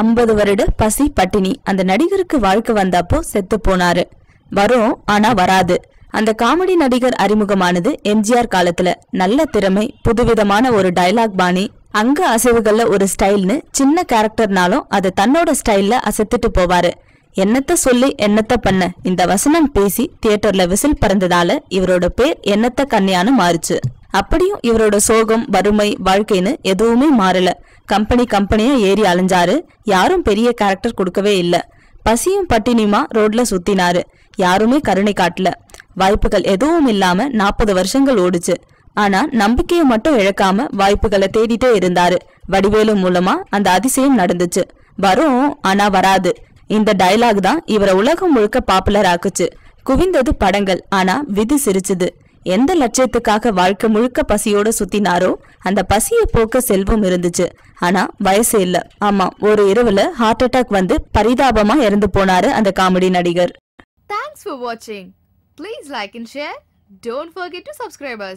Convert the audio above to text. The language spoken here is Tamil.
ஐம்பது வருட பசி பட்டினி. அந்த நடிகருக்கு வாழ்க்கை வந்தப்போ செத்து போனாரு. வரும் ஆனா வராது. அந்த காமெடி நடிகர் அறிமுகமானது எம்ஜிஆர் காலத்துல. நல்ல திறமை புதுவிதமான ஒரு டயலாக் பாணி. அங்க அசைவுகள்ல ஒரு ஸ்டைல்னு சின்ன கேரக்டர்னாலும் அதை தன்னோட ஸ்டைல்ல அசத்துட்டு போவாரு. என்னத்த சொல்லி என்னத்த பண்ண. இந்த வசனம் பேசி தியேட்டர்ல விசில் பறந்ததால இவரோட பேர் என்னத்த கன்னியான்னு மாறுச்சு. அப்படியும் இவரோட சோகம் வறுமை வாழ்க்கைன்னு எதுவுமே மாறல. கம்பெனி கம்பெனியா ஏறி அலைஞ்சாரு. யாரும் பெரிய கேரக்டர் கொடுக்கவே இல்ல. பசியும் பட்டினியுமா ரோட்ல சுத்தினாரு. யாருமே கருணை காட்டல. வாய்ப்புகள் எதுவும் இல்லாம நாற்பது வருஷங்கள் ஓடுச்சு. ஆனா நம்பிக்கையை மட்டும் இழக்காம வாய்ப்புகளை தேடிட்டே இருந்தாரு. வடிவேலு மூலமா அந்த அதிசயம் நடந்துச்சு. வரும் ஆனா வராது. இந்த டயலாக் தான் இவரை உலகம் முழுக்க பாப்புலர் ஆக்குச்சு. குவிந்தது படங்கள் ஆனா விதி சிரிச்சுது. எந்த லட்சியத்துக்காக வாழ்க்கை முழுக்க பசியோட சுத்தினாரோ அந்த பசியை போக்க செல்வம் இருந்துச்சு. ஆனா வயசு இல்ல. ஆமா ஒரு இரவுல ஹார்ட் அட்டாக் வந்து பரிதாபமா இறந்து போனாரு அந்த காமெடி நடிகர். தேங்க்ஸ் ஃபார் வாட்சிங் please like and share don't forget to subscribe.